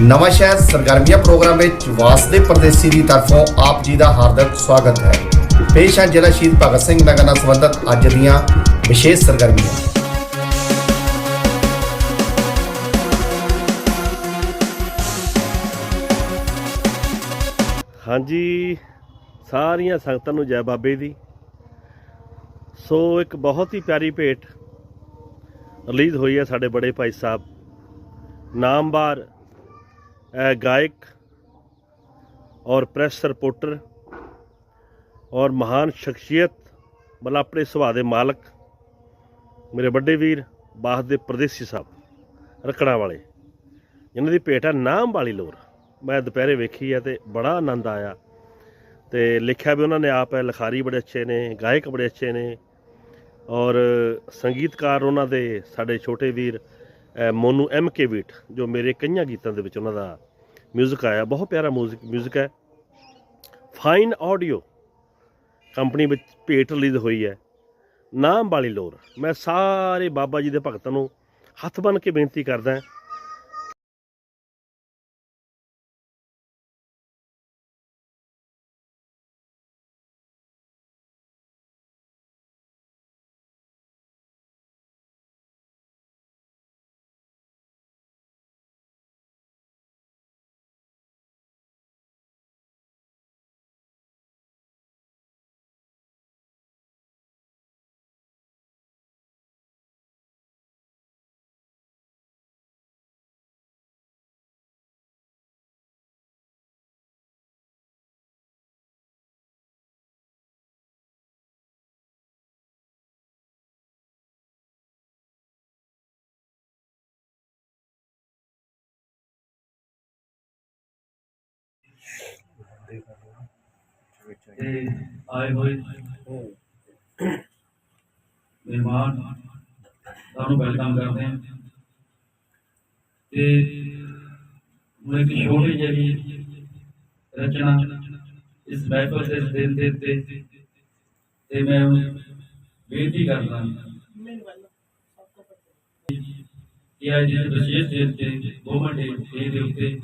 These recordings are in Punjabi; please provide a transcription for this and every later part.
ਨਵਾਂ ਸ਼ਹਿਰ ਸਰਗਰਮੀਆਂ ਪ੍ਰੋਗਰਾਮ ਵਿੱਚ ਵਾਸਦੇ ਪਰਦੇਸੀ ਦੀ ਤਰਫੋਂ ਆਪ ਜੀ ਦਾ ਹਾਰਦਿਕ ਸਵਾਗਤ ਹੈ। ਪੇਸ਼ ਹੈ ਜ਼ਿਲ੍ਹਾ ਸ਼ਹੀਦ ਭਗਤ ਸਿੰਘ ਨਗਰ ਨਾਲ ਸੰਬੰਧਿਤ ਅੱਜ ਦੀਆਂ ਵਿਸ਼ੇਸ਼ ਸਰਗਰਮੀਆਂ। ਹਾਂਜੀ, ਸਾਰੀਆਂ ਸੰਗਤਾਂ ਨੂੰ ਜੈ ਬਾਬੇ ਦੀ। ਸੋ ਇੱਕ ਬਹੁਤ ਹੀ ਪਿਆਰੀ ਭੇਟ ਰਿਲੀਜ਼ ਹੋਈ ਹੈ ਸਾਡੇ ਬੜੇ ਭਾਈ ਸਾਹਿਬ। ਨਾਮਵਾਰ ਅ, ਗਾਇਕ ਔਰ ਪ੍ਰੈਸ ਰਿਪੋਰਟਰ ਔਰ ਮਹਾਨ ਸ਼ਖਸੀਅਤ ਮਤਲਬ ਆਪਣੇ ਸੁਭਾਅ ਦੇ ਮਾਲਕ ਮੇਰੇ ਵੱਡੇ ਵੀਰ ਬਾਸ ਦੇ ਪ੍ਰਦੇਸੀ ਸਾਹਿਬ ਰਕੜਾ ਵਾਲੇ ਇਹਨਾਂ ਦੀ ਭੇਟ ਹੈ ਨਾਮ ਵਾਲੀ ਲੋਰ ਮੈਂ ਦੁਪਹਿਰੇ ਵੇਖੀ ਹੈ ਤੇ ਬੜਾ ਆਨੰਦ ਆਇਆ ਤੇ ਲਿਖਿਆ ਵੀ ਉਹਨਾਂ ਨੇ ਆਪ ਹੈ ਲਿਖਾਰੀ ਬੜੇ ਅੱਛੇ ਨੇ ਗਾਇਕ ਬੜੇ ਅੱਛੇ ਨੇ ਔਰ ਸੰਗੀਤਕਾਰ ਉਹਨਾਂ ਦੇ ਸਾਡੇ ਛੋਟੇ ਵੀਰ ਮੋਨੂ ਐਮ ਕੇ ਵੀਟ ਜੋ ਮੇਰੇ ਕਈਆਂ ਗੀਤਾਂ ਦੇ ਵਿੱਚ ਉਹਨਾਂ ਦਾ 뮤직 ਆਇਆ ਬਹੁਤ ਪਿਆਰਾ 뮤직 뮤직 ਹੈ ਫਾਈਨ ਆਡੀਓ ਕੰਪਨੀ ਵਿੱਚ ਭੇਟ ਰਿਲੀਜ਼ ਹੋਈ ਹੈ ਨਾਮ ਵਾਲੀ ਲੋਰ ਮੈਂ ਸਾਰੇ ਬਾਬਾ ਜੀ ਦੇ ਭਗਤਾਂ ਨੂੰ ਹੱਥ ਬੰਨ੍ਹ ਕੇ ਬੇਨਤੀ ਕਰਦਾ ਤੇ ਆਏ ਹੋਏ ਮਹਿਮਾਨ ਤੁਹਾਨੂੰ ਵੈਲਕਮ ਕਰਦੇ ਹਾਂ ਤੇ ਹੁਣ ਇੱਕ ਛੋਟੀ ਜਿਹੀ ਰਚਨਾ ਇਸ ਮਹਿਫਲ ਦੇ ਦਿਨ ਦੇ ਤੇ ਤੇ ਮੈਂ ਬੇਨਤੀ ਕਰਦਾ ਕਿ ਅੱਜ ਇਸ ਵਿਸ਼ੇਸ਼ ਦਿਨ ਤੇ ਗੋਮਨ ਡੇ ਦੇ ਉੱਤੇ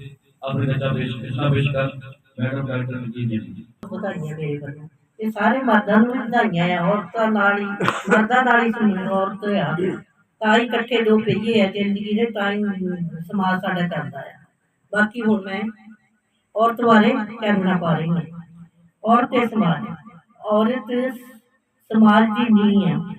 ਆਪਣੇ ਬੱਚਾ ਪੇਸ਼ ਕਰ। ਮੈਡਮ ਡਾਕਟਰ ਜੀ ਨੇ ਵਧਾਈਆਂ ਮੇਰੇ ਵੱਲੋਂ ਇਹ ਸਾਰੇ ਮਰਦਾਂ ਨੂੰ ਵਧਾਈਆਂ ਆ, ਔਰਤਾਂ ਨਾਲ ਹੀ, ਮਰਦਾਂ ਨਾਲ ਹੀ ਸੁਣੀ ਔਰਤ ਆ। ਤਾਂ ਹੀ ਇਕੱਠੇ ਦੋ ਪਹੀਏ ਆ ਜ਼ਿੰਦਗੀ ਦੇ, ਤਾਂ ਹੀ ਸਮਾਜ ਸਾਡਾ ਚੱਲਦਾ ਆ। ਬਾਕੀ ਹੁਣ ਮੈਂ ਔਰਤ ਬਾਰੇ ਕਹਿਣਾ ਪਾ ਰਹੀ ਹਾਂ। ਔਰਤ ਤੇ ਸਮਾਜ। ਔਰਤ ਸਮਾਜ ਦੀ ਨੀਂਹ ਆ।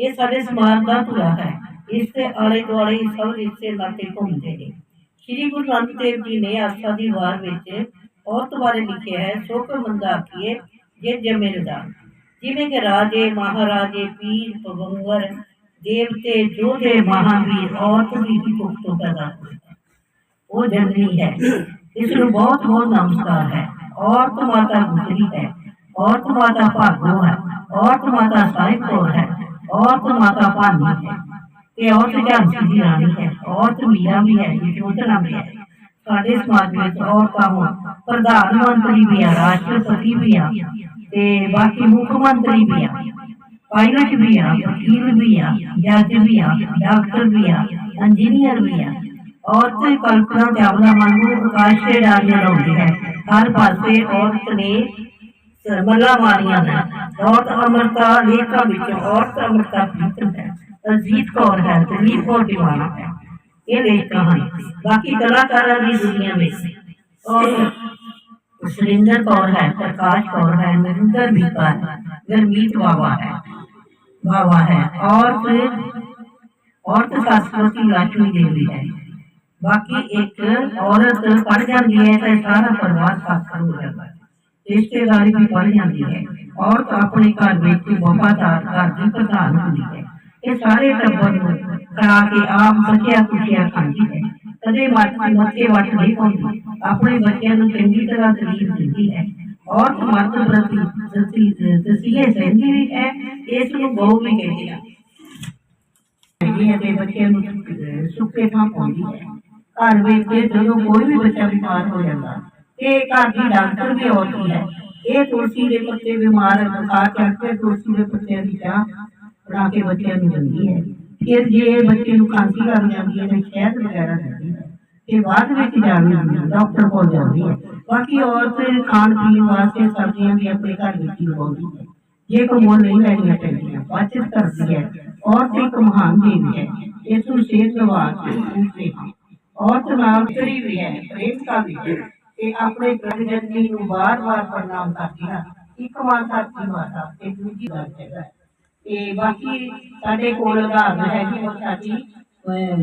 ਇਹ ਸਾਡੇ ਸਮਾਜ ਦਾ ਧੁਰਾ ਹੈ। ਇਸ ਦੇ ਆਲੇ ਦੁਆਲੇ ਸਭ ਰਿਸ਼ਤੇ ਨਾਤੇ ਘੁੰਮਦੇ ਨੇ। ਸ਼੍ਰੀ ਗੁਰੂ ਨਾਨਕ ਦੇਵ ਜੀ ਨੇ ਆਸਾ ਦੀ ਵਾਰ ਵਿੱਚ ਔਰਤ ਬਾਰੇ ਲਿਖਿਆ ਹੈ ਸੁਖ ਮੰਦਾ ਆਖੀਏ, ਜੇ ਜਮੇ ਰਦਾ ਜਿਵੇਂ ਕਿ ਰਾਜੇ, ਮਹਾਰਾਜੇ, ਪੀਰ ਪਵੰਗਰ ਦੇਵਤੇ, ਜੋਧੇ, ਮਹਾਵੀਰ, ਔਰਤ ਦੀ ਹੀ ਕੁੱਖ ਤੋਂ ਪੈਦਾ ਹੋਈ ਹੈ ਉਹ ਜਨਨੀ ਹੈ। ਇਸ ਨੂੰ ਬਹੁਤ ਬਹੁਤ ਨਮਸਕਾਰ ਹੈ। ਔਰਤ ਮਾਤਾ ਗੁਜਰੀ ਹੈ। ਔਰਤ ਮਾਤਾ ਭਾਗੋ ਹੈ। ਔਰਤ ਮਾਤਾ ਸਾਹਿਬ ਕੌਰ ਹੈ। ਔਰਤ ਮਾਤਾ ਭਾਨੀ ਹੈ। ਤੇ ਔਰਤ ਝਾਂਸੀ ਦੀ ਰਾਣੀ ਹੈ। ਔਰਤ ਮੀਰਾ ਵੀ ਹੈ। ਯਸ਼ੋਧਰਾ ਵੀ ਹੈ। ਸਾਡੇ ਸਮਾਜ ਵਿੱਚ ਔਰਤਾਂ ਹੁਣ ਪ੍ਰਧਾਨ ਮੰਤਰੀ ਵੀ ਆ, ਰਾਸ਼ਟਰਪਤੀ ਵੀ ਆ ਤੇ ਬਾਕੀ ਮੁੱਖ ਮੰਤਰੀ ਵੀ ਆ ਪਾਇਲਟ ਵੀ ਆ, ਵਕੀਲ ਵੀ ਆ ਜੱਜ ਵੀ ਆ ਡਾਕਟਰ ਵੀ ਆ ਇੰਜੀਨੀਅਰ ਵੀ ਆ। ਔਰਤ ਕਲਪਨਾ ਚਾਵਲਾ ਵਾਂਗੂ ਪ੍ਰਕਾਸ਼ ਦੇ ਡਾਲੀਆਂ ਲਾਉਂਦੀ ਹੈ ਹਰ ਪਾਸੇ ਔਰਤ ਨੇ ਮੱਲਾ ਮਾਰੀਆਂ ਨੇ। ਔਰਤ ਅਮਰਤਾ ਲੇਖਾ ਵਿੱਚ ਔਰਤ ਅਮਰਤਾ ਪ੍ਰੀਤਮ ਹੈ। ਅਜੀਤ ਕੌਰ ਹੈ ਦਲੀਪ ਕੌਰ ਦੀਵਾਨਾ ਹੈ। ਇਹ ਲੇਖਾਂ ਹਨ ਬਾਕੀ ਕਲਾਕਾਰਾਂ ਦੀ ਦੁਨੀਆ ਵਿੱਚ ਔਰ ਸੁਰਿੰਦਰ ਕੌਰ ਹੈ ਪ੍ਰਕਾਸ਼ ਕੌਰ ਹੈ ਨਰਿੰਦਰ ਬੀਕਾ ਹੈ ਗਰਮੀਤ ਬਾਵਾ ਹੈ ਬਾਵਾ ਹੈ ਔਰ ਫਿਰ ਔਰਤ ਸਰਸਵਤੀ ਲక్ష్ਮੀ ਦੇਵੀ ਹੈ ਬਾਕੀ ਇੱਕ ਔਰਤ ਪੜ ਜਾਂਦੀ ਹੈ ਤਾਂ ਸਾਰਾ ਪਰਿਵਾਰ ਸਾਖਰ ਹੋ ਜਾਂਦਾ ਹੈ ਰਿਸ਼ਤੇਦਾਰੀ ਵੀ ਪੜ ਜਾਂਦੀ ਹੈ ਔਰਤ ਆਪਣੇ ਘਰ ਵਿੱਚ ਵਫਾਦਾਰ ਘਰ ਦੀ ਪ੍ਰਧਾਨ ਹੁੰਦੀ ਹੈ ਇਹ ਸਾਰੇ ਟੱਬਰ ਨੂੰ ਕਰਾ ਕੇ ਆਪ ਬੱਚਿਆਂ ਖੁਸ਼ੀਆਂ ਖਾਂਦੀ ਹੈ। ਕਦੇ ਮੱਤ ਮੱਥੇ ਵੱਟ ਨਹੀਂ ਪਾਉਂਦੀ, ਆਪਣੇ ਬੱਚਿਆਂ ਨੂੰ ਚੰਗੀ ਤਰ੍ਹਾਂ ਤਾਲੀਮ ਦਿੰਦੀ ਹੈ। ਔਰਤ ਮਰਦ ਪ੍ਰਤੀ ਦਸੀ ਸਹਿੰਦੀ ਵੀ ਹੈ, ਇਸ ਨੂੰ ਬਹੁ ਵੀ ਕਹਿੰਦੇ ਆ। ਹੈਗੀ ਹੈ ਬੱਚਿਆਂ ਨੂੰ ਸੁੱਕੇ ਥਾਂ ਪਾਉਂਦੀ ਹੈ। ਘਰ ਵਿੱਚ ਜਦੋਂ ਕੋਈ ਵੀ ਬੱਚਾ ਬਿਮਾਰ ਹੋ ਜਾਂਦਾ ਇਹ ਘਰ ਦੀ ਡਾਕਟਰ ਵੀ ਔਰਤ ਹੈ ਇਹ ਤੁਲਸੀ ਦੇ ਪੱਤੇ ਬਿਮਾਰ ਬੁਖਾਰ ਕਰਕੇ ਤੁਲਸੀ ਦੇ ਪੱਤਿਆਂ ਦੀ ਚਾਹ ਬਣਾ ਕੇ ਬੱਚਿਆਂ ਨੂੰ ਦਿੰਦੀ ਹੈ। ਫਿਰ ਜੇ ਬੱਚੇ ਨੂੰ ਖਾਂਸੀ ਲੱਗ ਜਾਂਦੀ ਹੈ ਤਾਂ ਸ਼ਹਿਦ ਵਗੈਰਾ ਦਿੰਦੀ ਹੈ ਤੇ ਬਾਅਦ ਵਿੱਚ ਜਾਣੀ ਡਾਕਟਰ ਕੋਲ ਜਾਂਦੀ ਹੈ। ਬਾਕੀ ਔਰਤ ਖਾਣ ਪੀਣ ਵਾਸਤੇ ਸਬਜ਼ੀਆਂ ਵੀ ਆਪਣੇ ਘਰ ਵਿੱਚ ਹੀ ਉਗਾਉਂਦੀ ਹੈ। ਜੇ ਕੋਈ ਮੁੱਲ ਨਹੀਂ ਲੈਣੀਆਂ ਪੈਂਦੀਆਂ ਬਚਤ ਕਰਦੀ ਹੈ। ਔਰਤ ਇੱਕ ਮਹਾਨ ਦੇਵੀ ਹੈ। ਇਸ ਨੂੰ ਸਿਹਤ ਵਾਸਤੇ ਪੂਜਦੇ ਹਾਂ। ਔਰਤ ਨਾਲ ਤਰੀ ਵੀ ਹੈ, ਪ੍ਰੇਮ ਦਾ ਵੀ ਹੈ ਤੇ ਆਪਣੇ ਪ੍ਰਤੀਜਨਨੀ ਨੂੰ ਵਾਰ-ਵਾਰ ਪ੍ਰਣਾਮ ਕਰਦੀ ਹੈ। ਇੱਕ ਵਾਰ ਧਰਤੀ ਮਾਤਾ ਤੇ ਦੂਜੀ ਵਾਰ ਜਗ੍ਹਾ ਤੇ ਬਾਕੀ ਸਾਡੇ ਕੋਲ ਉਦਾਹਰਨ ਹੈ ਜੀ ਉਹ ਸਾਡੀ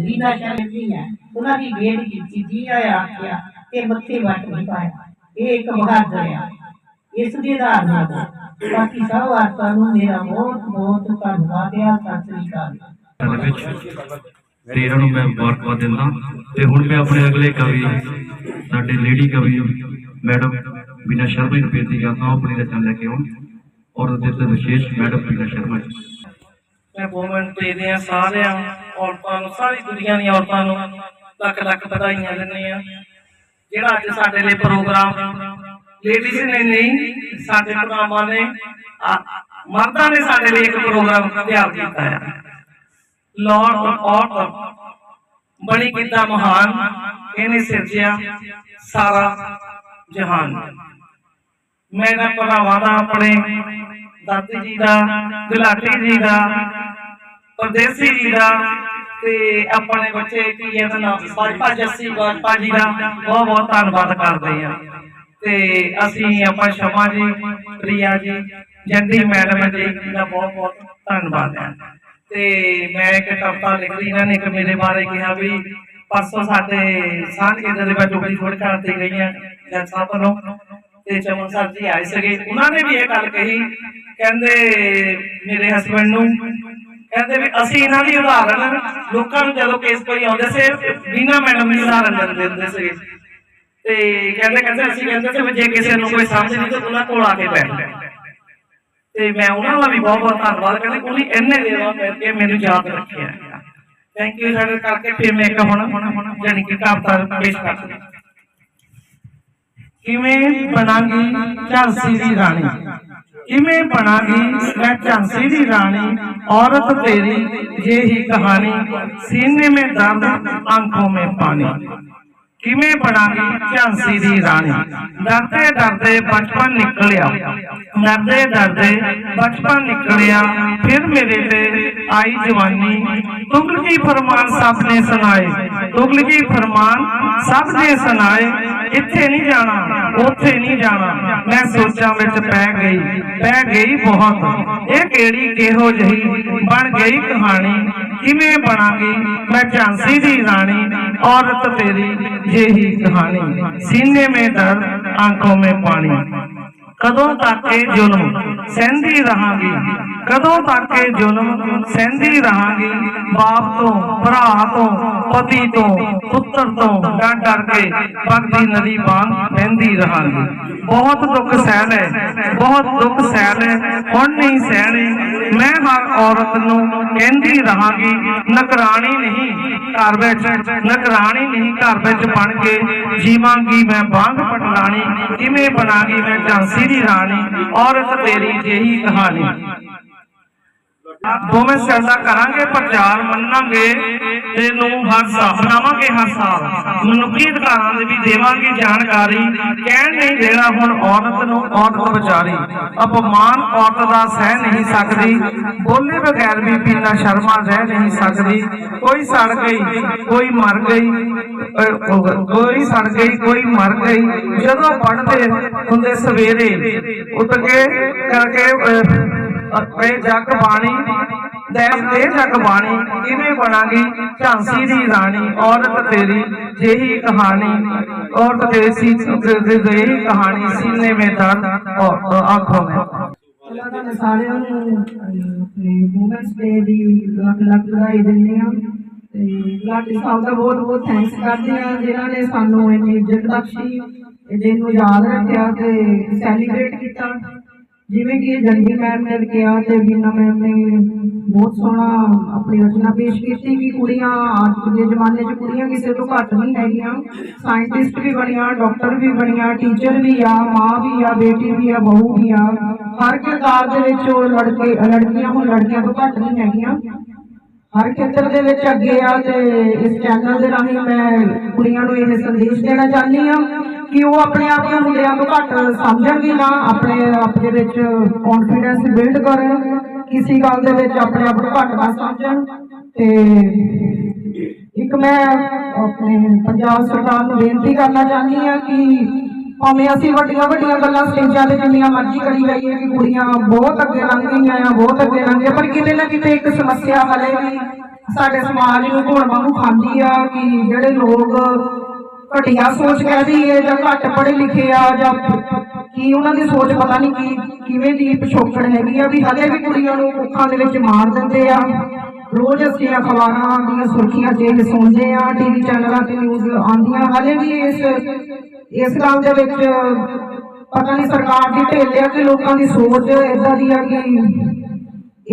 ਵੀਨਾ ਸ਼ਰਮੀ ਹੈ। ਉਹਨਾਂ ਦੀ ਬੇਟ ਕੀਤੀ ਜੀ ਆਖਿਆ ਤੇ ਮੱਥੇ ਵੱਟ ਨਹੀਂ ਪਾਇਆ। ਇਹ ਇੱਕ ਬਹਾਦਰ ਆ। ਇਸ ਦੇ ਆਧਾਰ ਨਾਲ ਬਾਕੀ ਸਭ ਆਰਤਾਂ ਨੂੰ ਮੇਰਾ ਬਹੁਤ ਬਹੁਤ ਧੰਨਵਾਦ ਹੈ ਸਤਿ ਸ੍ਰੀ ਅਕਾਲ। ਤੇ ਇਹਨਾਂ ਨੂੰ ਮੈਂ ਮੁਬਾਰਕਬਾਦ ਦਿੰਦਾ। ਤੇ ਹੁਣ ਮੈਂ ਆਪਣੇ ਅਗਲੇ ਕਵੀ, ਸਾਡੇ ਲੇਡੀ ਕਵੀ, ਮੈਡਮ ਬੀਨਾ ਸ਼ਰਮਾ ਨੂੰ ਬੇਨਤੀ ਕਰਦਾ ਆਪਣੀ ਰਚਨਾ ਲੈ ਕੇ ਆਉਣ। ਔਰ ਉਹਦੇ ਤੇ ਵਿਸ਼ੇਸ਼ ਮੈਡਮ ਬੀਨਾ ਸ਼ਰਮਾ ਜੀ। ਮੈਂ ਵੂਮਨ ਡੇ ਦੀਆਂ ਸਾਰਿਆਂ ਔਰਤਾਂ ਨੂੰ, ਸਾਰੀ ਦੁਨੀਆ ਦੀਆਂ ਔਰਤਾਂ ਨੂੰ ਲੱਖ ਲੱਖ ਵਧਾਈਆਂ ਦਿੰਦੇ ਆ ਜਿਹੜਾ ਅੱਜ ਸਾਡੇ ਲਈ ਪ੍ਰੋਗਰਾਮ ਲੇਡੀਜ਼ ਨੇ ਨਹੀਂ, ਸਾਡੇ ਭਰਾਵਾਂ ਨੇ ਮਰਦਾਂ ਨੇ ਸਾਡੇ ਲਈ ਇੱਕ ਪ੍ਰੋਗਰਾਮ ਤਿਆਰ ਕੀਤਾ ਹੈ। ਲਾਰਡ ਆਫ ਬਣੀ ਕਿੱਦਾਂ ਮਹਾਨ ਇਹਨੇ ਸਿਰਜਿਆ, ਸਾਰਾ ਜਹਾਨ। ਮੇਰਾ ਭਰਾਵਾਂ ਦਾ, ਆਪਣੇ ਦਾਦੀ ਜੀ ਦਾ, ਗੁਲਾਟੀ ਜੀ ਦਾ, ਪਰਦੇਸੀ ਜੀ ਦਾ ਤੇ ਆਪਣੇ ਬੱਚੇ ਕੀ ਇਹਦਾ ਨਾਮ ਬਾਜਪਾ ਜੱਸੀ ਬਾਜਪਾ ਜੀ ਦਾ। ਬਹੁਤ ਬਹੁਤ ਧੰਨਵਾਦ ਕਰਦੇ ਆ ਤੇ ਅਸੀਂ ਆਪਾਂ ਸ਼ਮਾ ਜੀ, ਪ੍ਰਿਆ ਜੀ ਜੰਦੀ ਮੈਡਮ ਜੀ ਦਾ ਬਹੁਤ ਬਹੁਤ ਧੰਨਵਾਦ ਹੈ। ਤੇ ਮੈਂ ਇੱਕ ਕਵਿਤਾ ਲਿਖ ਲਈ ਇਹਨਾਂ ਨੇ ਇੱਕ ਮੇਰੇ ਬਾਰੇ ਕਿਹਾ ਵੀ, ਪਰਸੋਂ ਸਾਡੇ ਸਾਂਝ ਕੇਂਦਰ ਦੇ ਵਿੱਚ ਟੁਕੜੀ ਫੋੜ ਕਰਤੀ ਗਈਆਂ ਜੱਜ ਸਾਹਿਬ ਵੱਲੋਂ। ਤੇ ਚਮਨ ਸਾਹਿਬ ਜੀ ਆਏ ਸੀਗੇ ਉਹਨਾਂ ਨੇ ਵੀ ਇਹ ਗੱਲ ਕਹੀ ਕਹਿੰਦੇ ਮੇਰੇ ਹਸਬੰਡ ਨੂੰ ਕਹਿੰਦੇ ਵੀ ਅਸੀਂ ਇਹਨਾਂ ਦੀ ਉਦਾਹਰਨ ਲੋਕਾਂ ਨੂੰ ਜਦੋਂ ਕੇਸ ਕੋਈ ਆਉਂਦੇ ਸੀ ਬੀਨਾ ਮੈਡਮ ਦੀ ਉਦਾਹਰਨ ਦਿੰਦੇ ਹੁੰਦੇ ਤੇ ਕਹਿੰਦੇ ਕਹਿੰਦੇ ਅਸੀਂ ਕਹਿੰਦੇ ਸੀ ਵੀ ਜੇ ਕਿਸੇ ਨੂੰ ਕੋਈ ਸਮਝ ਨਹੀਂ ਤਾਂ ਉਹਨਾਂ ਕੋਲ ਆ ਕੇ ਬੈਠ ਲੈ ਤੇ ਮੈਂ ਉਹਨਾਂ ਦਾ ਵੀ ਬਹੁਤ ਬਹੁਤ ਧੰਨਵਾਦ ਕਹਿੰਦੇ ਉਹਨੇ ਇੰਨੇ ਦੇਵਾ ਕਰਕੇ ਮੈਨੂੰ ਯਾਦ ਰੱਖਿਆ ਥੈਂਕ ਯੂ ਸਾਡੇ ਕਰਕੇ ਫਿਰ ਮੈਂ ਇੱਕ ਹੁਣ ਜਾਨੀ ਕਿ ਕਵਿਤਾ ਪੇਸ਼ ਕਰਦਾ ਕਿਵੇਂ ਬਣਾਂਗੀ ਝਾਂਸੀ ਦੀ ਰਾਣੀ ਕਿਵੇਂ ਬਣਾਂਗੀ ਮੈਂ ਝਾਂਸੀ ਦੀ ਰਾਣੀ औरत तेरी ये ही कहानी सीने में दर्द आंखों में पानी ਕਿਵੇਂ ਬਣਾਂਗੀ ਝਾਂਸੀ ਦੀ ਰਾਣੀ ਡਰਦੇ ਡਰਦੇ ਬਚਪਨ ਨਿਕਲਿਆ ਡਰਦੇ ਡਰਦੇ ਬਚਪਨ ਨਿਕਲਿਆ ਫਿਰ ਮੇਰੇ ਤੇ ਆਈ ਜਵਾਨੀ ਤੁਗਲਕੀ ਫਰਮਾਨ ਸਭ ਨੇ ਤੁਗਲ ਜੀ ਫਰਮਾਨ, ਸਭ ਦੇ ਸੁਣਾਏ ਇੱਥੇ ਨਹੀਂ ਜਾਣਾ, ਉੱਥੇ ਨਹੀਂ ਜਾਣਾ। ਮੈਂ ਸੋਚਾਂ ਵਿੱਚ ਪੈ ਗਈ ਪੈ ਗਈ ਬਹੁਤ। ਇਹ ਕਿਹੜੀ ਕਿਹੋ ਜਹੀ ਬਣ ਗਈ ਕਹਾਣੀ? ਕਿਵੇਂ ਬਣਾਂਗੀ? ਮੈਂ ਝਾਂਸੀ ਦੀ ਰਾਣੀ, ਔਰਤ ਤੇਰੀ ਜਿਹੀ ਕਹਾਣੀ। ਸੀਨੇ ਮੇ ਦਰਦ, ਆਂਖੋਂ ਮੇ ਪਾਣੀ। ਕਦੋਂ ਤੱਕ ਇਹ ਜ਼ੁਲਮ? ਸਹਿੰਦੀ ਰਹਾਂਗੀ। ਕਦੋਂ ਤੱਕ ਇਹ ਜ਼ੁਲਮ ਸਹਿੰਦੀ ਰਹਾਂਗੀ? ਬਾਪ ਤੋਂ, ਭਰਾ ਤੋਂ, ਪਤੀ ਤੋਂ, ਪੁੱਤਰ ਤੋਂ ਡਰ ਡਰ ਕੇ ਵਗਦੀ ਨਦੀ ਵਾਂਗ ਬਹਿੰਦੀ ਰਹਾਂਗੀ। ਬਹੁਤ ਦੁੱਖ ਸਹਿ ਲੈ ਬਹੁਤ ਦੁੱਖ ਸਹਿ ਲੈ ਹੁਣ ਨਹੀਂ ਸਹਿਣੇ। ਮੈਂ ਹਰ ਔਰਤ ਨੂੰ ਕਹਿੰਦੀ ਰਹਾਂਗੀ, ਨਕਰਾਣੀ ਨਹੀਂ ਘਰ ਵਿੱਚ, ਨਕਰਾਣੀ ਨਹੀਂ ਘਰ ਵਿੱਚ ਬਣ ਕੇ ਜੀਵਾਂਗੀ ਮੈਂ ਬਾਂਗ ਪਟਲਾਣੀ, ਕਿਵੇਂ ਬਣਾਂਗੀ ਮੈਂ ਝਾਂਸੀ ਦੀ ਰਾਣੀ, ਔਰਤ ਤੇਰੀ ਜਿਹੀ ਕਹਾਣੀ। ਦੋਵੇਂ ਸਿਰਦਾ ਕਰਾਂਗੇ, ਪ੍ਰਚਾਰ ਮੰਨਾਂਗੇ ਤੇ ਨੂੰ ਹਰ ਸਾਲ ਬਣਾਵਾਂਗੇ ਹਰ ਸਾਲ। ਮਨੁੱਖੀ ਅਧਿਕਾਰਾਂ ਦੀ ਵੀ ਦੇਵਾਂਗੇ ਜਾਣਕਾਰੀ। ਕਹਿਣ ਨਹੀਂ ਦੇਣਾ ਹੁਣ ਔਰਤ ਨੂੰ, ਔਰਤ ਵਿਚਾਰੀ। ਅਪਮਾਨ ਔਰਤ ਦਾ ਸਹਿ ਨਹੀਂ ਸਕਦੀ। ਬੋਲੇ ਬਗੈਰ ਵੀ ਪੀਨਾ ਸ਼ਰਮਾ ਰਹਿ ਨਹੀਂ ਸਕਦੀ। ਕੋਈ ਸੜ ਗਈ, ਕੋਈ ਮਰ ਗਈ ਕੋਈ ਸੜ ਗਈ, ਕੋਈ ਮਰ ਗਈ। ਜਦੋਂ ਪੜਦੇ ਹੁੰਦੇ ਸਵੇਰੇ ਉੱਠ ਕੇ ਕਰਕੇ ਅਹ, ਜਗ ਬਾਣੀ ਦੇਸ ਦੇ ਜਗ ਬਾਣੀ ਕਿਵੇਂ ਬਣਾਂਗੀ? ਝਾਂਸੀ ਦੀ ਰਾਣੀ ਔਰਤ ਤੇਰੀ ਜਿਹੀ ਕਹਾਣੀ ਔਰਤ ਤੇਰੀ ਸੀ ਜਿਹੀ ਕਹਾਣੀ ਸੀਨੇ ਮੇ ਦਰਦ ਔਰ ਆਂਖੋਂ में ਪਹਿਲਾਂ ਤਾਂ ਸਾਰਿਆਂ ਨੂੰ ਵੂਮਨਸ ਡੇ ਦੀ ਲੱਖ ਲੱਖ ਵਧਾਈ ਦਿੰਦੀ ਹਾਂ। ਤੇ ਲਾਡੀ ਸਾਹਿਬ ਦਾ ਬਹੁਤ ਬਹੁਤ ਥੈਂਕਸ ਕਰਦੇ ਹਾਂ ਜਿਨ੍ਹਾਂ ਨੇ ਸਾਨੂੰ ਇੰਨੀ ਇੱਜ਼ਤ ਬਖਸ਼ੀ ਦਿਨ ਨੂੰ ਯਾਦ ਰੱਖਿਆ ਤੇ ਸੈਲੀਬ੍ਰੇਟ ਕੀਤਾ। ਜਿਵੇਂ ਕਿ ਜੰਗੀ ਮੈਮ ਨੇ ਕਿਹਾ ਤੇ ਬੀਨਾ ਮੈਮ ਨੇ ਬਹੁਤ ਸੋਹਣਾ ਆਪਣੀ ਰਚਨਾ ਪੇਸ਼ ਕੀਤੀ ਕਿ ਕੁੜੀਆਂ ਅੱਜ ਦੇ ਜ਼ਮਾਨੇ 'ਚ ਕੁੜੀਆਂ ਕਿਸੇ ਤੋਂ ਘੱਟ ਨਹੀਂ ਹੈਗੀਆਂ। ਸਾਇੰਟਿਸਟ ਵੀ ਬਣੀਆਂ ਡਾਕਟਰ ਵੀ ਬਣੀਆਂ ਟੀਚਰ ਵੀ ਆ, ਮਾਂ ਵੀ ਆ, ਬੇਟੀ ਵੀ ਆ, ਬਹੂ ਵੀ ਆ। ਹਰ ਕਿਰਦਾਰ ਦੇ ਵਿੱਚ ਉਹ ਲੜਕੇ, ਲੜਕੀਆਂ ਹੁਣ ਲੜਕੀਆਂ ਤੋਂ ਘੱਟ ਨਹੀਂ ਹੈਗੀਆਂ। ਹਰ ਖੇਤਰ ਦੇ ਵਿੱਚ ਅੱਗੇ ਆ ਤੇ ਇਸ ਚੈਨਲ ਦੇ ਰਾਹੀਂ ਮੈਂ ਕੁੜੀਆਂ ਨੂੰ ਇਹ ਸੰਦੇਸ਼ ਦੇਣਾ ਚਾਹੁੰਦੀ ਹਾਂ ਕਿ ਉਹ ਆਪਣੇ ਆਪ ਨੂੰ ਮੁੰਡਿਆਂ ਤੋਂ ਘੱਟ ਸਮਝਣ ਵੀ ਨਾ ਆਪਣੇ ਆਪ ਦੇ ਵਿੱਚ ਕੌਨਫੀਡੈਂਸ ਬਿਲਡ ਕਰਨ, ਕਿਸੇ ਗੱਲ ਦੇ ਵਿੱਚ ਆਪਣੇ ਆਪ ਨੂੰ ਘੱਟ ਨਾ ਸਮਝਣ। ਤੇ ਇੱਕ ਮੈਂ ਆਪਣੇ ਪੰਜਾਬ ਸਰਕਾਰ ਨੂੰ ਬੇਨਤੀ ਕਰਨਾ ਚਾਹੁੰਦੀ ਹਾਂ ਕਿ ਭਾਵੇਂ ਅਸੀਂ ਵੱਡੀਆਂ ਵੱਡੀਆਂ ਗੱਲਾਂ ਸਟੇਜਾਂ ਤੇ ਜਿੰਨੀਆਂ ਮਰਜ਼ੀ ਕਰੀ ਜਾਈਏ ਕਿ ਕੁੜੀਆਂ ਬਹੁਤ ਅੱਗੇ ਲੰਘ ਗਈਆਂ ਆ ਬਹੁਤ ਅੱਗੇ ਲੰਘ ਲੰਘੇ ਪਰ ਕਿਤੇ ਨਾ ਕਿਤੇ ਇੱਕ ਸਮੱਸਿਆ ਹਲੇ ਵੀ ਸਾਡੇ ਸਮਾਜ ਨੂੰ ਘੋਣ ਵਾਂਗੂ ਖਾਂਦੀ ਆ ਕਿ ਜਿਹੜੇ ਲੋਕ ਘਟੀਆ ਸੋਚ ਕਹਦੀ ਹੈ ਜਾਂ ਘੱਟ ਪੜ੍ਹੇ ਲਿਖੇ ਆ ਜਾਂ ਕੀ ਉਹਨਾਂ ਦੀ ਸੋਚ ਪਤਾ ਨਹੀਂ ਕੀ, ਕਿਵੇਂ ਦੀ ਪਿਛੋਕੜ ਹੈਗੀ ਆ ਵੀ ਹਲੇ ਵੀ ਕੁੜੀਆਂ ਨੂੰ ਕੁੱਖਾਂ ਦੇ ਵਿੱਚ ਮਾਰ ਦਿੰਦੇ ਆ। ਰੋਜ਼ ਅਸੀਂ ਅਖਬਾਰਾਂ ਦੀਆਂ ਸੁਰਖੀਆਂ 'ਚ ਇਹ ਸੁਣਦੇ ਆ ਟੀਵੀ ਚੈਨਲਾਂ ਤੇ ਨਿਊਜ਼ ਆਉਂਦੀਆਂ ਹਲੇ ਵੀ ਇਸ ਇਸ ਗੱਲ ਦੇ ਵਿੱਚ ਪਤਾ ਨਹੀਂ ਸਰਕਾਰ ਦੀ ਢਿੱਲ ਆ ਕਿ ਲੋਕਾਂ ਦੀ ਸੋਚ ਇਦਾਂ ਦੀ ਆ ਕਿ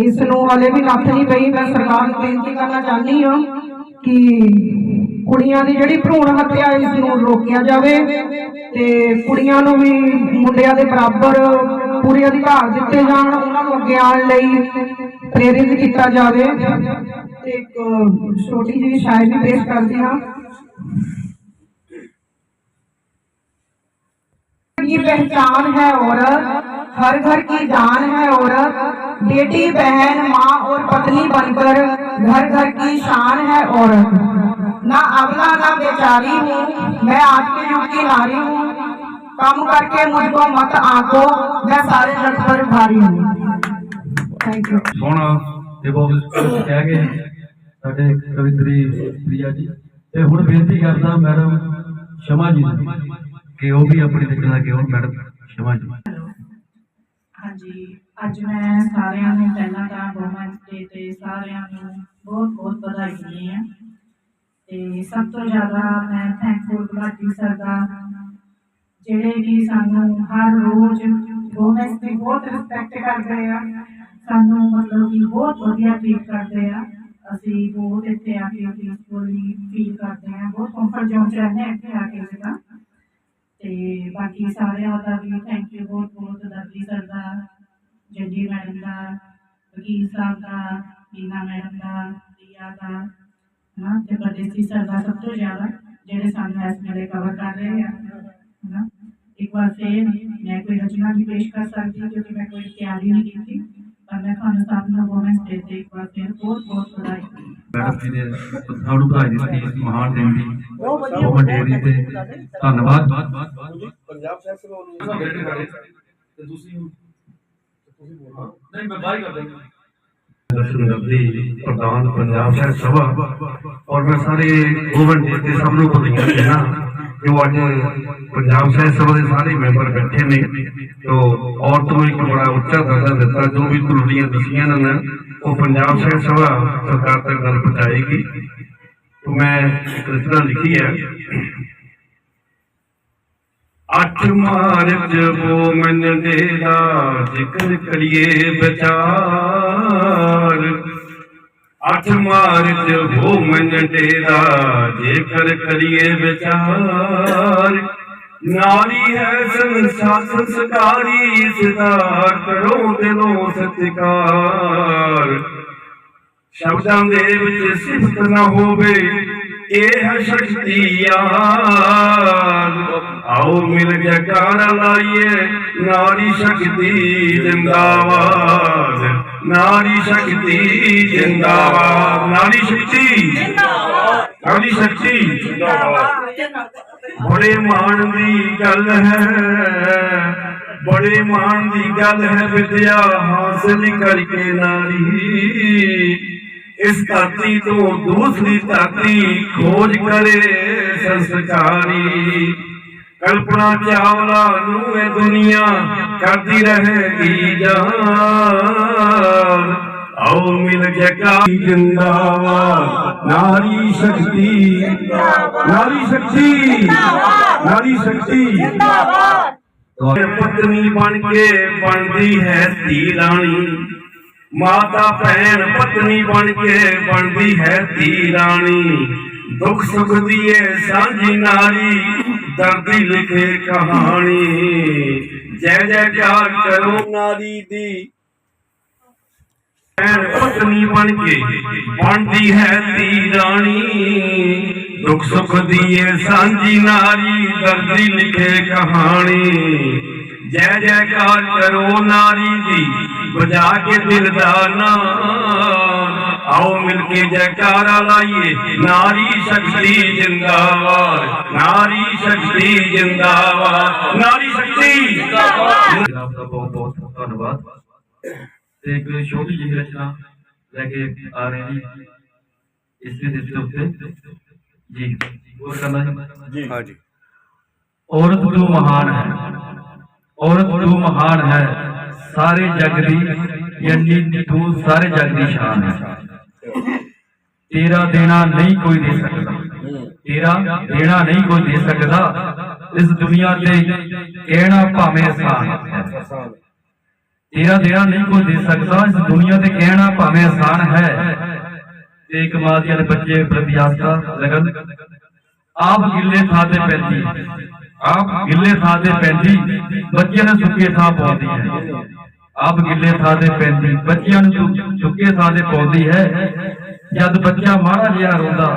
ਇਸ ਨੂੰ ਹਲੇ ਵੀ ਨੱਥ ਨਹੀਂ ਪਈ। ਮੈਂ ਸਰਕਾਰ ਨੂੰ ਬੇਨਤੀ ਕਰਨਾ ਚਾਹੁੰਦੀ ਹਾਂ ਕਿ ਕੁੜੀਆਂ ਦੀ ਜਿਹੜੀ ਭਰੂਣ ਹੱਤਿਆ ਇਸ ਨੂੰ ਰੋਕਿਆ ਜਾਵੇ ਤੇ ਕੁੜੀਆਂ ਨੂੰ ਵੀ ਮੁੰਡਿਆਂ ਦੇ ਬਰਾਬਰ ਪੂਰੇ ਅਧਿਕਾਰ ਦਿੱਤੇ ਜਾਣ, ਉਹਨਾਂ ਨੂੰ ਅੱਗੇ ਆਉਣ ਲਈ ਪ੍ਰੇਰਿਤ ਕੀਤਾ ਜਾਵੇ। ਇੱਕ ਛੋਟੀ ਜਿਹੀ ਸ਼ਾਇਰੀ ਪੇਸ਼ ਕਰਦੀ ਹਾਂ। की पहचान है औरत हर घर की जान है औरत बेटी बहन माँ और पत्नी बनकर घर घर की शान है औरत ना अबला ना बेचारी हूँ मैं आज के युग की नारी हूँ कम करके मुझको मत आंको मैं सारे जग पर भारी हूँ थैंक यू ਸੋਹਣਾ ਤੇ ਬਹੁਤ ਕੁਝ ਕਹਿ ਗਏ ਸਾਡੇ ਕਵਿਤਰੀ ਪ੍ਰਿਆ ਜੀ ਤੇ ਹੁਣ ਬੇਨਤੀ ਕਰਦਾ ਮੈਡਮ ਸ਼ਮਾ ਜੀ ਨੂੰ ਕਿ ਉਹ ਵੀ ਆਪਣੀ ਰਚਨਾ ਕੇ ਹੁਣ ਮੈਡਮ ਸ਼ਮਾ ਜੀ? ਹਾਂਜੀ, ਅੱਜ ਮੈਂ ਸਾਰਿਆਂ ਨੂੰ ਪਹਿਲਾਂ ਤਾਂ ਵੂਮੈਨਸ ਡੇ ਤੇ ਸਾਰਿਆਂ ਨੂੰ ਬਹੁਤ ਬਹੁਤ ਵਧਾਈ ਦਿੰਦੀ ਹਾਂ। ਤੇ ਸਭ ਤੋਂ ਜ਼ਿਆਦਾ ਮੈਂ ਥੈਂਕਫੁਲ ਗੁਲਾਟੀ ਸਰ ਦਾ ਜਿਹੜੇ ਕਿ ਸਾਨੂੰ ਹਰ ਰੋਜ਼ ਵੂਮੈਨਸ ਦੀ ਬਹੁਤ ਰਿਸਪੈਕਟ ਕਰਦੇ ਆ। ਸਾਨੂੰ ਮਤਲਬ ਕਿ ਬਹੁਤ ਵਧੀਆ ਟ੍ਰੀਟ ਕਰਦੇ ਆ। ਅਸੀਂ ਬਹੁਤ ਇੱਥੇ ਆ ਕੇ ਪੀਸਫੁਲੀ ਫੀਲ ਕਰਦੇ ਆ, ਬਹੁਤ ਕੰਫਰਟ ਜ਼ੋਨ ਚ ਰਹਿੰਦੇ ਹਾਂ ਇੱਥੇ ਆ ਕੇ ਜਿੱਦਾਂ। ਤੇ ਬਾਕੀ ਸਾਰਿਆਂ ਦਾ ਵੀ ਥੈਂਕ ਯੂ ਬਹੁਤ ਬਹੁਤ ਦਰਜੀ ਸਰ ਦਾ ਜੱਜੀ ਮੈਡਮ ਦਾ, ਵਕੀਲ ਸਾਹਿਬ ਦਾ ਮੀਨਾ ਮੈਡਮ ਦਾ, ਪ੍ਰਿਆ ਦਾ, ਹਨਾ? ਤੇ ਪਰਦੇਸੀ ਸਰ ਦਾ ਸਭ ਤੋਂ ਜ਼ਿਆਦਾ, ਜਿਹੜੇ ਸਾਨੂੰ ਇਸ ਵੇਲੇ ਕਵਰ ਕਰ ਰਹੇ ਆ ਨਾ ਇੱਕ ਵਾਰ ਫੇਰ ਮੈਂ ਕੋਈ ਰਚਨਾ ਵੀ ਪੇਸ਼ ਕਰ ਸਕਦੀ ਕਿਉਂਕਿ ਮੈਂ ਕੋਈ ਤਿਆਰੀ ਨਹੀਂ ਕੀਤੀ, ਪਰ ਮੈਂ ਤੁਹਾਨੂੰ ਸਭ ਨੂੰ ਵੂਮੈਨਸ ਡੇ ਤੇ ਇੱਕ ਵਾਰ ਫੇਰ ਬਹੁਤ ਬਹੁਤ ਵਧਾਈ ਮੈਡਮ ਜੀ ਨੇ ਸਾਨੂੰ ਵਧਾਈ ਦਿੱਤੀ ਇਸ ਮਹਾਨ ਦਿਨ ਦੀ। ਬਹੁਤ ਵੱਡੇ ਤੇ ਧੰਨਵਾਦ। ਪੰਜਾਬ ਸਾਹਿਬ ਸਭਾ ਦਰਸ਼ਨ ਕਰਦੀ ਪ੍ਰਧਾਨ ਪੰਜਾਬ ਸਾਹਿਬ ਸਭਾ। ਔਰ ਮੈਂ ਸਾਰੇ ਗੋਵਨ ਜੀ ਤੇ ਸਭ ਨੂੰ ਵਧਾਈਆਂ ਦੇਣਾ ਜੋ ਅੱਜ ਪੰਜਾਬ ਸਾਹਿਬ ਸਭਾ ਦੇ ਸਾਰੇ ਮੈਂਬਰ ਬੈਠੇ ਨੇ, ਤੋ ਔਰਤ ਨੂੰ ਇੱਕ ਬੜਾ ਉੱਚਾ ਦਰਜਾ ਦਿੱਤਾ, ਜੋ ਵੀ ਕੁਲੜੀਆਂ ਦਸੀਆਂ ਨੇ ਉਹ ਪੰਜਾਬ ਸਾਹਿਬ ਸਭਾ ਸਰਕਾਰ ਤੱਕ ਗੱਲ ਪਹੁੰਚਾਏਗੀ। ਮੈਂ ਇੱਕ ਰਚਨਾ ਲਿਖੀ ਹੈ। ਅੱਠ ਮਾਰਚ ਉਹ ਦੇ ਦਾ ਜ਼ਿਕਰ ਕਰੀਏ ਵਿਚਾਰ। ਅੱਠ ਮਾਰਚ ਉਹ ਮਨ ਦੇ ਦਾ ਜ਼ਿਕਰ ਕਰੀਏ ਵਿਚਾਰ ਨਾਰੀ ਹੈ ਸੰਸਾਰ ਸੰਸਕਾਰੀ ਸਦਾ ਕਰੋ ਦਿਲੋਂ ਸਤਿਕਾਰ ਸ਼ਬਦਾਂ ਦੇ ਵਿੱਚ ਸਿਫਤ ਨਾ ਹੋਵੇ ਇਹ ਹੈ ਸ਼ਕਤੀ ਯਾਦ ਆਓ ਮਿਲ ਗਿਆ ਕਾਰਾ ਲਾਈਏ ਨਾਰੀ ਸ਼ਕਤੀ ਜਿੰਦਾਬਾਦ ਨਾਰੀ ਸ਼ਕਤੀ ਜਿੰਦਾਬਾਦ। ਨਾਰੀ ਸ਼ਕਤੀ। ਜਿੰਦਾਬਾਦ। ਨਾਰੀ ਸ਼ਕਤੀ। ਜਿੰਦਾਬਾਦ। ਬੜੇ ਮਾਣ ਦੀ ਗੱਲ ਹੈ। ਬੜੇ ਮਾਣ ਦੀ ਗੱਲ ਹੈ ਵਿਦਿਆ ਹਾਸਲ ਕਰਕੇ ਨਾਰੀ। ਇਸ ਧਰਤੀ ਤੋਂ ਦੂਸਰੀ ਧਰਤੀ ਖੋਜ ਕਰੇ ਸੰਸਕਾਰੀ। ਕਲਪਨਾ ਚਾਵਲਾ ਨੂੰ ਇਹ ਦੁਨੀਆ ਕਰਦੀ ਰਹੇਗੀ ਜਾਨ। ਆਓ ਮਿਲ ਜਗਾ ਜਿੰਦਾਬਾਦ, ਨਾਰੀ ਸ਼ਕਤੀ। ਨਾਰੀ ਸ਼ਕਤੀ। ਨਾਰੀ ਸ਼ਕਤੀ। ਜਿੰਦਾਬਾਦ ਪਤਨੀ ਬਣ ਕੇ ਬਣਦੀ ਹੈ ਧੀ ਰਾਣੀ। ਮਾਤਾ ਭੈਣ ਪਤਨੀ ਬਣ ਕੇ ਬਣਦੀ ਹੈ ਧੀ ਰਾਣੀ। ਦੁੱਖ ਸੁੱਖ ਦੀਏ ਸਾਂਝੀ ਨਾਰੀ ਦਰਦੀ ਲਿਖੇ ਕਹਾਣੀ। ਜੈ ਜੈਕਾਰ ਕਰੋ। ਨਾਰੀ ਦੀ ਪਤਨੀ ਬਣ ਕੇ ਬਣਦੀ ਹੈ ਧੀ ਰਾਣੀ। ਦੁੱਖ ਸੁੱਖ ਦੀਏ ਸਾਂਝੀ ਨਾਰੀ ਦਰਦੀ ਲਿਖੇ ਕਹਾਣੀ। ਜੈ ਜੈਕਾਰ ਕਰੋ ਨਾਰੀ ਦੀ ਵਜਾ ਕੇ ਦਿਲ ਦਾ ਨਾਮ ਆਓ ਮਿਲ ਕੇ ਜੈਕਾਰਾ ਲਾਈਏ। ਨਾਰੀ ਸ਼ਕਤੀ ਜਿੰਦਾਬਾਦ। ਨਾਰੀ ਸ਼ਕਤੀ ਜਿੰਦਾਬਾਦ। ਨਾਰੀ ਸ਼ਕਤੀ ਜਿੰਦਾਬਾਦ। ਜਨਾਬ ਦਾ ਬਹੁਤ ਬਹੁਤ ਧੰਨਵਾਦ। ਤੇ ਇੱਕ ਛੋਟੀ ਜਿਹੀ ਰਚਨਾ ਲੈ ਕੇ ਆ ਰਹੇ ਜੀ ਇਸ ਦੇ ਦਿੱਤੇ ਉੱਤੇ। ਜੀ ਹੋਰ ਕਰਨਾ ਜੀ? ਹਾਂ ਜੀ। ਔਰਤ ਤੂੰ ਮਹਾਨ ਹੈ? ਔਰਤ ਤੂੰ ਮਹਾਨ ਹੈ? ਸਾਰੇ ਜਗ ਦੀ ਯਾਨੀ ਤੂੰ ਸਾਰੇ ਜਗ ਦੀ ਸ਼ਾਨ ਹੈ। ਤੇਰਾ ਦੇਣਾ ਨਹੀਂ ਕੋਈ ਦੇ ਸਕਦਾ। ਤੇਰਾ ਦੇਣਾ ਨਹੀਂ ਕੋਈ ਦੇ ਸਕਦਾ। ਇਸ ਦੁਨੀਆ ਤੇ ਕਹਿਣਾ ਭਾਵੇਂ ਆਸਾਨ ਹੈ। ਤੇਰਾ ਦੇਣਾ ਨਹੀਂ ਕੋਈ ਦੇ ਸਕਦਾ। ਇਸ ਦੁਨੀਆ ਤੇ ਕਹਿਣਾ ਭਾਵੇਂ ਆਸਾਨ ਹੈ। ਤੇ ਇੱਕ ਦੇ ਬੱਚੇ ਪ੍ਰਤੀ ਆਸਥਾ ਲਗਨ। ਆਪ ਗਿੱਲੇ ਥਾਂ ਤੇ ਪੈਂਦੀ। ਆਪ ਗਿੱਲੇ ਥਾਂ ਤੇ ਪੈਂਦੀ। ਬੱਚਿਆਂ ਨੇ ਸੁੱਕੇ ਥਾਂ ਪਾਉਂਦੀ ਹੈ। ਆਪ ਗਿੱਲੇ ਥਾਂ ਤੇ ਪੈਂਦੀ ਬੱਚਿਆਂ ਨੂੰ ਸੁੱਕੇ ਥਾਂ ਤੇ ਪਾਉਂਦੀ ਹੈ। ਜਦ ਬੱਚਾ ਮਾੜਾ ਜਿਹਾ ਰੋਂਦਾ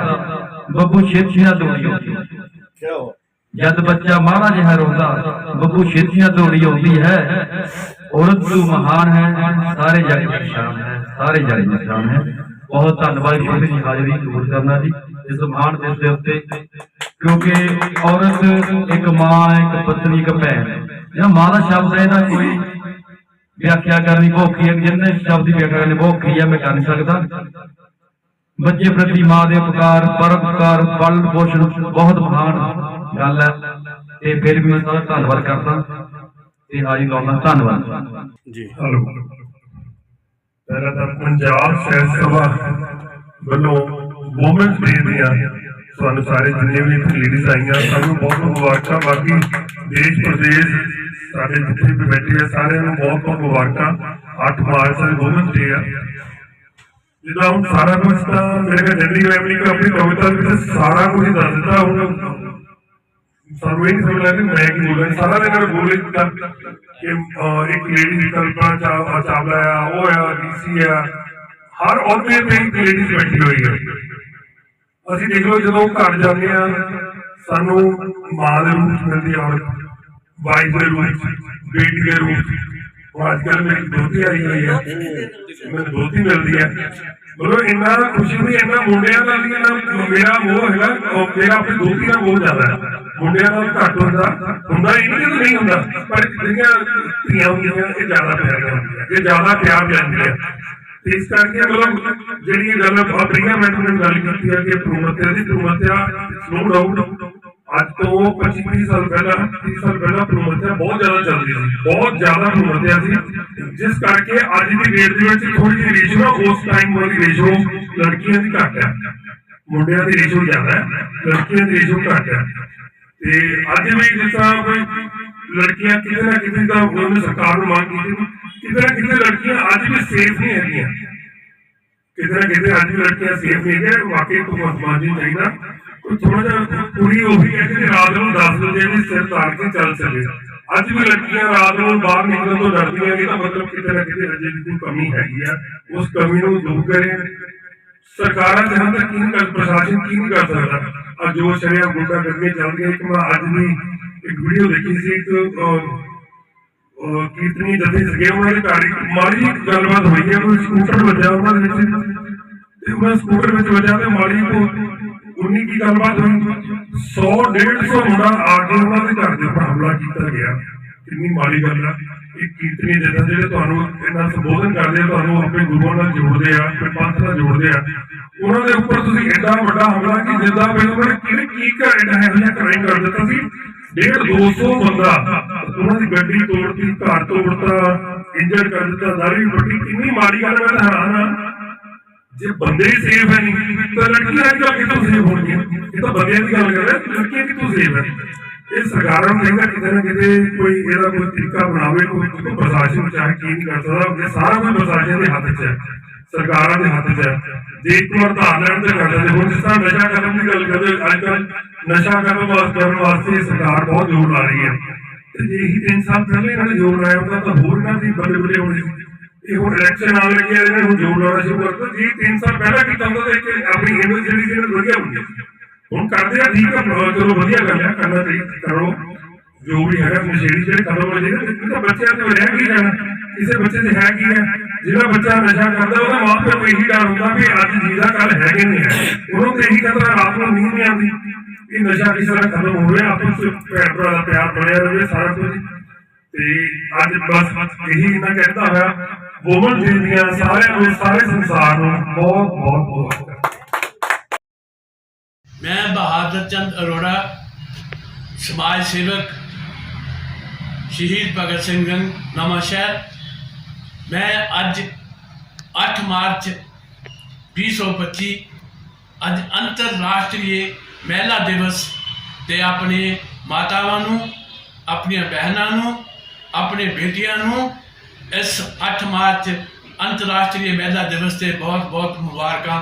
ਬੱਬੂ ਛੇਤੀਆਂ ਦੌੜੀ ਆਉਂਦੀ। ਜਦ ਬੱਚਾ ਮਾੜਾ ਜਿਹਾ ਰੋਂਦਾ ਬੱਬੂ ਛੇਤੀਆਂ ਦੌੜੀ ਆਉਂਦੀ ਹੈ। ਔਰਤ ਤੂੰ ਮਹਾਨ ਹੈ ਸਾਰੇ ਜਗ ਦੀ ਸ਼ਾਨ ਹੈ ਸਾਰੇ ਜਗ ਦੀ ਸ਼ਾਨ ਹੈ। ਬਹੁਤ ਧੰਨਵਾਦ ਛੋਟੀ ਜੀ ਹਾਜ਼ਰੀ ਕਬੂਲ ਕਰਨਾ ਜੀ ਇਸ ਮਹਾਨ ਦਿਨ ਦੇ ਉੱਤੇ। ਕਿਉਂਕਿ ਔਰਤ ਇੱਕ ਮਾਂ ਇੱਕ ਪਤਨੀ ਇੱਕ ਭੈਣ। ਜਿਹੜਾ ਮਾਂ ਦਾ ਸ਼ਬਦ ਹੈ ਇਹਦਾ ਕੋਈ ਵਿਆਖਿਆ ਕਰਨੀ ਭੌਖੀ ਹੈ ਜਿੰਨੇ ਸ਼ਬਦ ਦੀ ਵਿਆਖਿਆ ਕਰਨੀ ਭੌਖੀ ਹੈ ਮੈਂ ਕਰ ਨਹੀਂ ਸਕਦਾ। ਬੱਚੇ ਪ੍ਰਤੀ ਮਾਂ ਦੇ ਉਪਕਾਰ ਪਰਉਪਕਾਰ ਪਾਲਣ ਪੋਸ਼ਣ ਬਹੁਤ ਮਹਾਨ ਗੱਲ ਹੈ। ਤੇ ਫਿਰ ਵੀ ਮੈਂ ਧੰਨਵਾਦ ਕਰਦਾ। ਤੇ ਹਾਜ਼ਰੀ ਲਾਉਣਾ ਧੰਨਵਾਦ। ਜੀ। ਹਲੋ। ਪਹਿਲਾਂ ਤਾਂ ਪੰਜਾਬ ਸਾਹਿਤ ਸਭਾ ਵੱਲੋਂ ਵੂਮਨਸ ਡੇ ਦੀਆਂ ਤੁਹਾਨੂੰ ਸਾਰੇ ਜਿੰਨੇ ਵੀ ਇੱਥੇ ਲੇਡੀਜ਼ ਆਈਆਂ ਸਭ ਨੂੰ ਬਹੁਤ ਬਹੁਤ ਮੁਬਾਰਕਾਂ। ਬਾਕੀ ਦੇਸ਼ ਪ੍ਰਦੇਸ਼ ਸਾਡੇ ਜਿੱਥੇ ਵੀ ਬੈਠੇ ਆ ਸਾਰਿਆਂ ਨੂੰ ਬਹੁਤ ਬਹੁਤ ਮੁਬਾਰਕਾਂ। 8 ਮਾਰਚ ਨੂੰ ਵੂਮਨਸ ਡੇ ਆ। ਜਿੱਦਾਂ ਹੁਣ ਸਾਰਾ ਕੁਝ ਤਾਂ ਮੇਰੇ ਕੋਲ ਜੰਦੀ ਫੈਮਿਲੀ ਕੋ ਆਪਣੀ ਕਵਿਤਾ ਵਿੱਚ ਸਾਰਾ ਕੁਝ ਹੀ ਦੱਸ ਦਿੱਤਾ। ਹੁਣ ਸਾਨੂੰ ਇਹ ਨਹੀਂ ਸਮਝ ਲੱਗਦੀ ਮੈਂ ਕੀ ਬੋਲਾਂ ਸਾਰਾ ਦਿਨ ਅਗਰ ਬੋਲੇ ਤਾਂ ਕਿ ਅਹ, ਇੱਕ ਲੇਡੀ ਦੀ ਕਲਪਨਾ ਚਾ ਚਾਵਲਾ ਆ ਉਹ ਆ ਡੀਸੀ ਆ। ਹਰ ਅਹੁਦੇ ਤੇ ਇੱਕ ਲੇਡੀ ਬੈਠੀ ਹੋਈ ਹੈ ਅਸੀਂ ਦੇਖ ਲਓ ਜਦੋਂ ਘਰ ਜਾਂਦੇ ਆ ਸਾਨੂੰ ਮਾਂ ਦੇ ਰੂਪ ਮਿਲਦੀ ਆ ਵਾਈਫ ਦੇ ਰੂਪ ਬੇਟੀ ਦੇ ਰੂਪ ਅੱਜ ਕੱਲ੍ਹ ਮੇਰੀ ਦੋਤੀ ਆਈ ਹੋਈ ਹੈ। ਮੈਨੂੰ ਦੋਤੀ ਮਿਲਦੀ ਹੈ। ਮਤਲਬ ਇੰਨਾ ਖੁਸ਼ੀ ਨਹੀਂ ਇੰਨਾ ਮੁੰਡਿਆਂ ਨਾਲ ਨਹੀਂ ਇੰਨਾ ਮੇਰਾ ਮੋਹ ਹੈਗਾ ਉਹ ਮੇਰਾ ਆਪਣੀ ਦੋਤੀ ਦਾ ਮੋਹ ਜ਼ਿਆਦਾ ਹੈ। ਮੁੰਡਿਆਂ ਨਾਲ ਘੱਟ ਹੁੰਦਾ ਹੁੰਦਾ ਹੀ ਨਹੀਂ ਕਿ ਨਹੀਂ ਹੁੰਦਾ, ਪਰ ਜਿਹੜੀਆਂ ਧੀਆਂ ਹੁੰਦੀਆਂ, ਇਹ ਜ਼ਿਆਦਾ ਪਿਆਰ ਹੁੰਦੀਆਂ, ਇਹ ਜ਼ਿਆਦਾ ਪਿਆਰ ਲੈਂਦੀਆਂ ਤੇ ਇਸ ਕਰਕੇ ਮਤਲਬ ਜਿਹੜੀ ਇਹ ਗੱਲ ਆਪਣੀਆਂ ਮੈਂ ਤੁਹਾਨੂੰ ਗੱਲ ਕੀਤੀ ਹੈ ਕਿ ਪ੍ਰੋਮਤਿਆ ਦੀ ਪ੍ਰੋਮਤਿਆ ਸਲੋ ਡਾਊਨ ਅੱਜ ਤੋਂ 25 ਸਾਲ ਪਹਿਲਾਂ 30 ਸਾਲ ਪਹਿਲਾਂ ਪ੍ਰੋਮਤਿਆ ਬਹੁਤ ਜ਼ਿਆਦਾ ਚੱਲਦੀ ਸੀ, ਬਹੁਤ ਜ਼ਿਆਦਾ ਪ੍ਰੋਮਤਿਆ ਸੀ। ਜਿਸ ਕਰਕੇ ਅੱਜ ਦੀ ਡੇਟ ਦੇ ਵਿੱਚ ਥੋੜੀ ਜਿਹੀ ਰੇਸ਼ੋ ਉਸ ਟਾਈਮ ਵਾਲੀ ਰੇਸ਼ੋ ਲੜਕੀਆਂ ਦੀ ਘੱਟ ਹੈ, ਮੁੰਡਿਆਂ ਦੀ ਰੇਸ਼ੋ ਜ਼ਿਆਦਾ ਹੈ, ਲੜਕੀਆਂ ਦੀ ਰੇਸ਼ੋ ਘੱਟ ਹੈ। ਤੇ ਅੱਜ ਵੀ ਜਿਸ ਤਰ੍ਹਾਂ ਕੋਈ ਲੜਕੀਆਂ ਕਿਤੇ ਨਾ ਕਿਤੇ ਦਾ ਉਹਨੇ ਸਰਕਾਰ ਨੂੰ ਮੰਗ ਕੀਤੀ ਕਿਤੇ ਕਿਤੇ ਲੜਕੀਆਂ, ਅੱਜ ਵੀ ਸੇਫ ਨਹੀਂ ਹੈਗੀਆਂ। ਕਿਤੇ ਕਿਤੇ ਅੱਜ ਵੀ ਲੜਕੀਆਂ ਸੇਫ ਨਹੀਂ ਹੈ ਵਾਕਈ ਭਗਵੰਤ ਮਾਨ ਜੀ ਚਾਹੀਦਾ। ਕੋਈ ਥੋੜਾ ਜਿਹਾ ਕੁੜੀ ਉਹੀ ਹੈ ਕਿ ਰਾਤ ਨੂੰ 10 ਵਜੇ ਵੀ ਸਿਰ ਤਾਰ ਕੇ ਚੱਲ ਸਕੇ। ਅੱਜ ਵੀ ਲੜਕੀਆਂ ਰਾਤ ਨੂੰ ਬਾਹਰ ਨਿਕਲਣ ਤੋਂ ਡਰਦੀਆਂ ਨੇ, ਤਾਂ ਮਤਲਬ ਕਿਤੇ ਨਾ ਕਿਤੇ ਅਜੇ ਵੀ ਕੋਈ ਕਮੀ ਹੈਗੀ ਆ। ਉਸ ਕਮੀ ਨੂੰ ਦੂਰ ਕਰੇ। ਸਰਕਾਰਾਂ ਜਹਾਂ ਤੱਕ ਕੀ ਕਰ, ਪ੍ਰਸ਼ਾਸਨ ਕੀ ਨਹੀਂ ਕਰ ਸਕਦਾ। ਆ ਜੋ ਸ਼ਰਿਆ ਗੁੰਡਾ ਕਰਨੇ ਚੱਲਦੀਆਂ ਇੱਕ ਮੈਂ ਅੱਜ ਵੀ ਇੱਕ ਵੀਡੀਓ ਦੇਖੀ ਸੀ, ਇੱਕ ਕੀਰਤਨੀ ਜਥੇ ਸਗੇ ਉਹਨਾਂ ਦੇ ਘਰ ਮਾੜੀ ਗੱਲਬਾਤ ਹੋਈ ਹੈ, ਕੋਈ ਸਕੂਟਰ ਵੱਜਾ ਉਹਨਾਂ ਦੇ ਵਿੱਚ। ਤੇ ਉਹਨਾਂ ਸਕੂਟਰ ਵਿੱਚ ਵੱਜਾ ਤੇ ਮਾੜੀ ਕੋ ਉਨੀ ਕੀ ਗੱਲਬਾਤ ਹੋਈ। 100 150 ਮੁੰਡਾ ਆ ਕੇ ਉਹਨਾਂ ਦੇ ਘਰ ਦੇ ਉੱਪਰ ਹਮਲਾ ਕੀਤਾ ਗਿਆ। ਕਿੰਨੀ ਮਾੜੀ ਗੱਲ ਆ। ਇਹ ਕੀਰਤਨੀ ਜਥਾ ਜਿਹੜੇ ਤੁਹਾਨੂੰ ਇਹਨਾਂ ਸੰਬੋਧਨ ਕਰਦੇ ਆ, ਤੁਹਾਨੂੰ ਆਪਣੇ ਗੁਰੂਆਂ ਨਾਲ ਜੋੜਦੇ ਆ, ਆਪਣੇ ਪੰਥ ਨਾਲ ਜੋੜਦੇ ਆ। ਉਹਨਾਂ ਦੇ ਉੱਪਰ ਤੁਸੀਂ ਐਡਾ ਵੱਡਾ ਹਮਲਾ ਕਿ ਜਿੱਦਾਂ ਪਹਿਲਾਂ ਉਹਨਾਂ ਕੀ ਕਰ ਐਡਾ ਇਹੋ ਕਰ ਦਿੱਤਾ ਸੀ। ਡੇਢ 200 ਬੰਦਾ ਉਹਨਾਂ ਦੀ ਗੱਡੀ ਤੋੜਤੀ, ਘਰ ਤੋੜਤਾ ਇੰਜਰ ਕਰ ਦਿੱਤਾ ਦਾਰੀ ਵੱਡੀ ਕਿੰਨੀ ਮਾੜੀ ਗੱਲ ਮੈਂ ਹੈਰਾਨ ਆ ਜੇ ਬੰਦੇ ਹੀ ਸੇਫ ਹੈ ਨਹੀਂ ਤਾਂ ਲੜਕੀਆਂ ਅੱਜ ਕੱਲ੍ਹ ਸੇਫ ਹੋਣਗੀਆਂ? ਇਹ ਤਾਂ ਬੰਦਿਆਂ ਦੀ ਗੱਲ ਕਰ ਰਿਹਾ ਲੜਕੀਆਂ ਕਿੱਥੋਂ ਸੇਫ ਹੈ? ਇਹ ਸਰਕਾਰਾਂ ਨੂੰ ਚਾਹੀਦਾ ਕਿਤੇ ਨਾ ਕਿਤੇ ਕੋਈ ਇਹਦਾ ਕੋਈ ਤਰੀਕਾ ਬਣਾਵੇ, ਕੋਈ ਕੋਈ ਪ੍ਰਸ਼ਾਸਨ ਚਾਹੇ ਕੀ ਨਹੀਂ ਕਰ ਸਕਦਾ ਇਹ ਸਾਰਾ ਕੁਝ ਪ੍ਰਸ਼ਾਸਨ ਦੇ ਹੱਥ 'ਚ ਹੈ, ਸਰਕਾਰਾਂ ਦੇ ਹੱਥ 'ਚ ਹੈ। ਜੇ ਇੱਕ ਵਾਰ ਧਾਰ ਲੈਣ ਤੇ ਕਰ ਦਿੰਦੇ ਹੁਣ ਜਿਸ ਤਰ੍ਹਾਂ ਨਸ਼ਾ ਕਰਨ ਦੀ ਗੱਲ ਕਰਦੇ ਅੱਜ ਕੱਲ੍ਹ ਨਸ਼ਾ ਕਰਨ ਵਾਸਤੇ ਕਰਨ ਵਾਸਤੇ ਸਰਕਾਰ ਬਹੁਤ ਜ਼ੋਰ ਲਾ ਰਹੀ ਹੈ। ਤੇ ਜੇ ਇਹੀ ਤਿੰਨ ਸਾਲ ਪਹਿਲੇ ਇਹਨਾਂ ਨੇ ਜ਼ੋਰ ਲਾਇਆ ਹੁੰਦਾ, ਤਾਂ ਹੋਰ ਇਹਨਾਂ ਦੀ ਬੱਲੇ ਬੱਲੇ ਹੋਣੀ ਇਹ ਹੁਣ ਇਲੈਕਸ਼ਨ ਆਉਣ ਲੱਗੇ ਨੇ ਹੁਣ ਜੋਰ ਲਾਉਣਾ ਸ਼ੁਰੂ ਕਰਤਾ। ਜੇ ਜੀ 3 ਸਾਲ ਪਹਿਲਾਂ ਕੀਤਾ ਹੁੰਦਾ, ਤਾਂ ਇੱਕ ਆਪਣੀ ਹਿੰਦੂ ਜਿਹੜੀ ਸੀ ਨਾ ਵਧੀਆ ਹੁੰਦੀ ਹੁਣ ਕਰਦੇ ਆ, ਠੀਕ ਆ ਚਲੋ ਵਧੀਆ ਗੱਲ ਆ, ਕਰਨਾ ਚਾਹੀਦਾ, ਕਰੋ। ਜੋ ਵੀ ਹੈਗਾ ਨਸ਼ੇੜੀ ਜਿਹੜੇ ਖਤਮ ਹੋ ਜਾਏਗਾ ਇਹ ਬੱਚਿਆਂ ਤੇ ਰਹਿ ਕੀ ਜਾਣਾ, ਕਿਸੇ ਬੱਚੇ ਤੇ ਹੈ ਕੀ ਹੈ ਜਿਹੜਾ ਬੱਚਾ ਨਸ਼ਾ ਕਰਦਾ, ਉਹਦਾ ਮਾਂ ਪਿਓ ਨੂੰ ਇਹੀ ਡਰ ਹੁੰਦਾ ਵੀ ਅੱਜ ਜੀਦਾ ਕੱਲ ਹੈਗੇ ਨਹੀਂ ਹੈ ਉਹਨੂੰ ਤੇ ਇਹੀ ਕਹਿੰਦਾ ਰਾਤ ਨੂੰ ਨੀਂਦ ਨਹੀਂ ਆਉਂਦੀ ਇਹ ਨਸ਼ਾ ਕਿਸ ਤਰ੍ਹਾਂ ਖਤਮ ਹੋਵੇ ਆਪਸ ਵਿੱਚ ਭੈਣ ਭਰਾ ਦਾ ਪਿਆਰ ਬਣਿਆ ਰਹੇ ਸਾਰਾ ਕੁਝ। ਤੇ ਅੱਜ ਬਸ ਇਹੀ ਇਹਨਾਂ ਕਹਿੰਦਾ ਹੋਇਆ, ਵੋਮਨ ਡੇ ਦੀਆਂ ਸਾਰਿਆਂ ਨੂੰ, ਸਾਰੇ ਸੰਸਾਰ ਨੂੰ ਬਹੁਤ ਬਹੁਤ ਬਹੁਤ ਮੈਂ ਬਹਾਦਰ ਚੰਦ ਅਰੋੜਾ, ਸਮਾਜ ਸੇਵਕ, ਸ਼ਹੀਦ ਭਗਤ ਸਿੰਘ ਨਗਰ ਨਵਾਂ ਸ਼ਹਿਰ ਮੈਂ ਅੱਜ 8 ਮਾਰਚ 2025 ਅੱਜ ਅੰਤਰਰਾਸ਼ਟਰੀ ਮਹਿਲਾ ਦਿਵਸ ਤੇ ਆਪਣੇ ਮਾਤਾਵਾਂ ਨੂੰ, ਆਪਣੀਆਂ ਬਹਿਨਾਂ ਨੂੰ, ਆਪਣੇ ਬੇਟੀਆਂ ਨੂੰ ਇਸ 8 ਮਾਰਚ ਅੰਤਰਰਾਸ਼ਟਰੀ ਮਹਿਲਾ ਦਿਵਸ ਤੇ ਬਹੁਤ ਬਹੁਤ ਮੁਬਾਰਕਾਂ